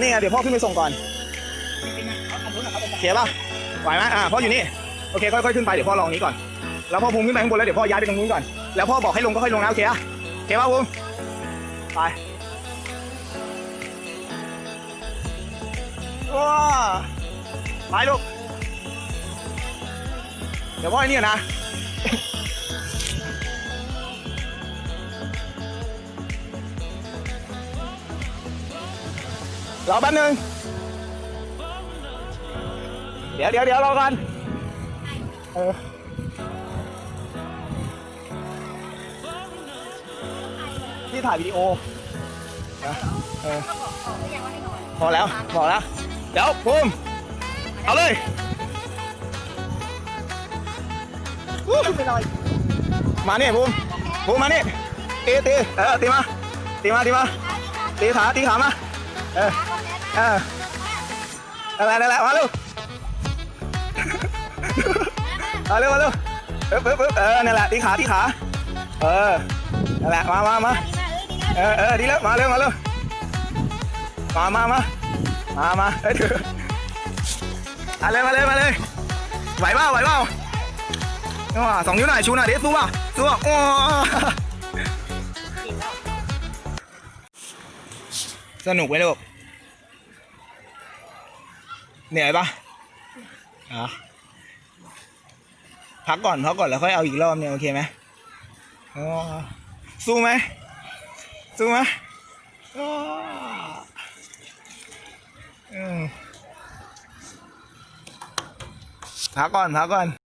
นี่ไงเดี๋ยวพ่อขึ้นไปส่งก่อนโอเคป่ะไหวไหมอ่าพ่ออยู่นี่โอเคค่อยๆขึ้นไปเดี๋ยวพ่อลองนี้ก่อนแล้วพ่อภูมิขึ้นไปข้างบนแล้วเดี๋ยวพ่อย้ายไปตรงนู้นก่อนแล้วพ่อบอกให้ลงก็ค่อยลงนะโอเคอะโอเคป่ะภูมิไปว้าไปลูกเดี๋ยวพ่อไอ้นี่นะ รอแป๊บนึง เดี๋ยวเดี๋ยวเดี๋ยวรอกันเออที่ถ่ายวิดีโอนะเออพอแล้ว พอแล้ว เดี๋ยวภูมิเอาเลยอู้มาเนี่ยภูมิภูมิมาเนี่ยตีตีเออตีมาตีมาตีมาตีขาตีขามา เออเอออะไรนั่นแหละมาเร็วมาเร็วมาเร็วปึ๊บปึ๊บปึ๊บเออนั่นแหละที่ขาที่ขา เออนั่นแหละมามามาเออเออดีแล้วมาเร็วมาเร็วมามามามามาเอ้ยเถอะมาเลยมาเลยมาเลยไหวเปล่าไหวเปล่าว้าสองนิ้วหน่อยชูหน่อยดิสู้เปล่าสู้เปล่ สนุกไหมลูก เหนื่อยปะอะพักก่อนพักก่อนแล้วค่อยเอาอีกรอบเนี่ยโอเคไหมอ๋อสู้ไหมสู้ไหมอ๋ออืมพักก่อนพักก่อน